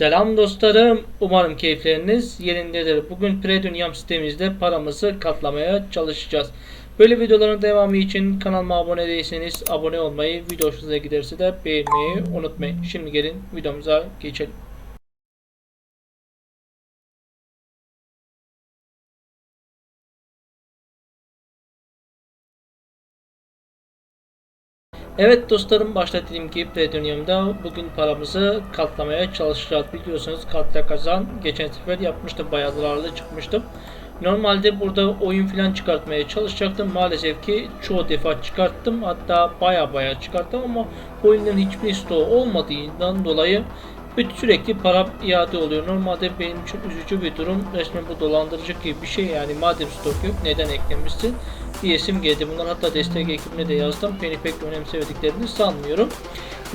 Selam dostlarım. Umarım keyifleriniz yerindedir. Bugün Predünyam sitemizde paramızı katlamaya çalışacağız. Böyle videoların devamı için kanalıma abone değilseniz abone olmayı, video hoşunuza giderse de beğenmeyi unutmayın. Şimdi gelin videomuza geçelim. Evet dostlarım başta dediğim gibi Predonium'da bugün paramızı katlamaya çalışacağız. Biliyorsunuz katla kazan geçen sefer yapmıştım bayağı zararlı çıkmıştım. Normalde burada oyun falan çıkartmaya çalışacaktım. Maalesef ki çoğu defa çıkarttım. Hatta baya baya çıkarttım ama oyunların hiçbir stoğu olmadığından dolayı bütün sürekli para iade oluyor. Normalde benim için üzücü bir durum. Resmen bu dolandırıcı gibi bir şey yani. Madem stok yok neden eklemişsin? diyesim geldi. Bunlar hatta destek ekibine de yazdım. Beni pek önemsemediklerini sanmıyorum.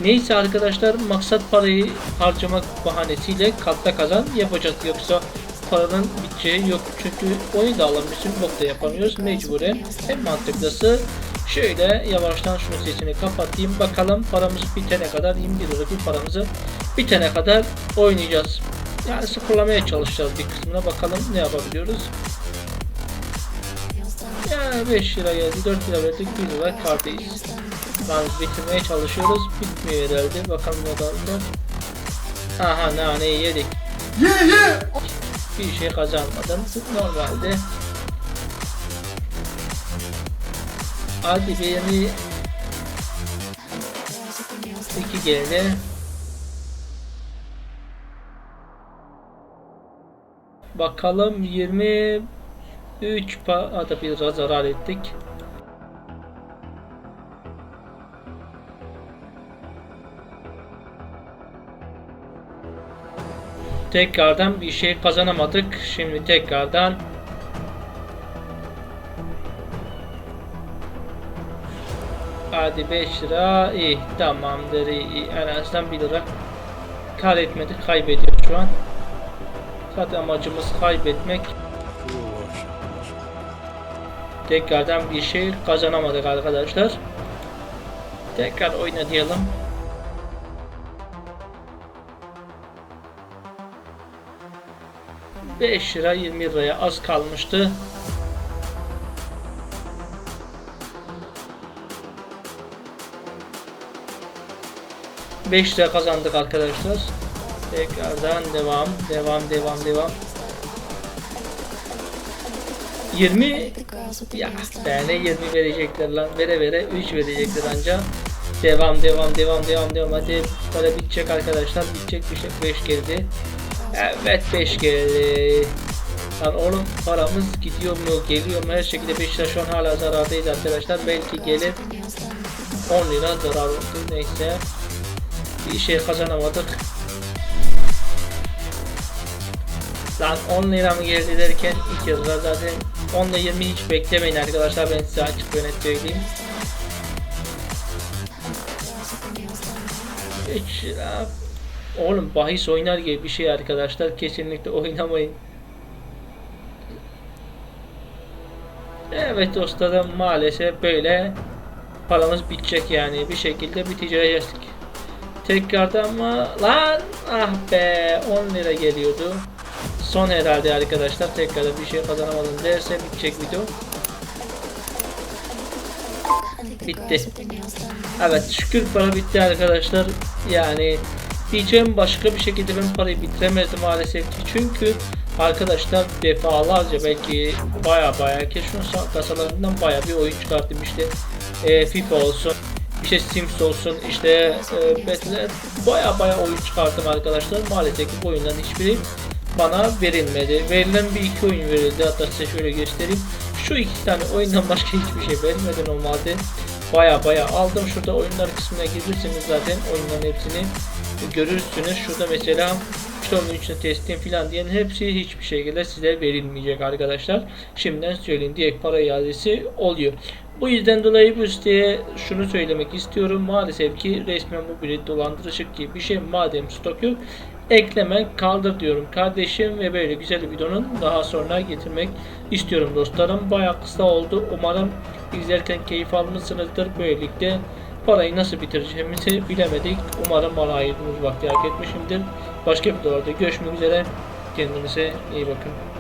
Neyse arkadaşlar maksat parayı harcamak bahanesiyle katla kazan yapacağız. Yoksa paranın biteceği yok. Çünkü oyunu da alamıyorsun. Bok da yapamıyoruz. Mecburen en mantıklısı şöyle yavaştan şunu sesini kapatayım. Bakalım paramız bitene kadar 21 lira paramızı bitene kadar oynayacağız. Yani sıfırlamaya çalışacağız bir kısmına. Bakalım ne yapabiliyoruz. Yani 5 lira geldi, 4 lira verdik, 1 lira kardayız. Yani bitirmeye çalışıyoruz, bitmiyor herhalde. Bakalım ne kaldı. Aha naneyi yedik. Ye ye. Bir şey kazanmadım. Normalde. Hadi beni iki geldi. Bakalım 23 pa da biraz zarar ettik. Tekrardan bir şey kazanamadık. Şimdi tekrardan Hadi 5 lira iyi tamamdır iyi, en azından 1 lira kar etmedik kaybediyor şu an zaten amacımız kaybetmek tekrardan bir şey kazanamadık arkadaşlar tekrar oyna diyelim Beş lira 20 liraya az kalmıştı. Beş lira kazandık arkadaşlar. Tekrardan devam, devam, devam, devam. 20 ya yani 20 verecekler lan. Vere vere 3 verecekler anca. Devam, devam, devam, devam, devam. Hadi para bitecek arkadaşlar. Bitecek bir şey. 5 geldi. Evet 5 geldi. Lan oğlum paramız gidiyor mu geliyor mu her şekilde 5 lira şu an hala zarardayız arkadaşlar belki gelir 10 lira zarar oldu neyse bir şey kazanamadık Lan 10 lira mı geldi derken 2 lira zaten 10 ile 20 hiç beklemeyin arkadaşlar. Ben size açık ve net söyleyeyim. 3 lira. Oğlum bahis oynar gibi bir şey arkadaşlar. Kesinlikle oynamayın. Evet dostlarım maalesef böyle paramız bitecek yani. Bir şekilde biteceğiz. Tekrardan mı? Lan! Ah be! 10 lira geliyordu. Son herhalde arkadaşlar tekrardan bir şey kazanamadım derse bitecek video. Bitti. Evet şükür para bitti arkadaşlar. Yani diyeceğim başka bir şekilde ben parayı bitiremezdim maalesef ki. Çünkü arkadaşlar defalarca belki baya baya şunun kasalarından baya bir oyun çıkarttım işte e, FIFA olsun işte Sims olsun işte e, mesela baya baya oyun çıkarttım arkadaşlar maalesef ki bu oyunların hiçbiri bana verilmedi verilen bir iki oyun verildi hatta size şöyle göstereyim şu iki tane oyundan başka hiçbir şey vermedi normalde baya baya aldım şurada oyunlar kısmına girirseniz zaten oyunların hepsini görürsünüz şurada mesela işte onun için testim filan diyen hepsi hiçbir şekilde size verilmeyecek arkadaşlar. Şimdiden söyleyeyim direkt para iadesi oluyor. Bu yüzden dolayı bu siteye şunu söylemek istiyorum. Maalesef ki resmen bu bir dolandırıcılık gibi bir şey. Madem stok yok ekleme kaldır diyorum kardeşim ve böyle güzel bir videonun daha sonra getirmek istiyorum dostlarım. Baya kısa oldu. Umarım izlerken keyif almışsınızdır. Böylelikle parayı nasıl bitireceğimizi bilemedik. Umarım bana ayırdığınız vakti hak etmişimdir. Başka videolarda görüşmek üzere. Kendinize iyi bakın.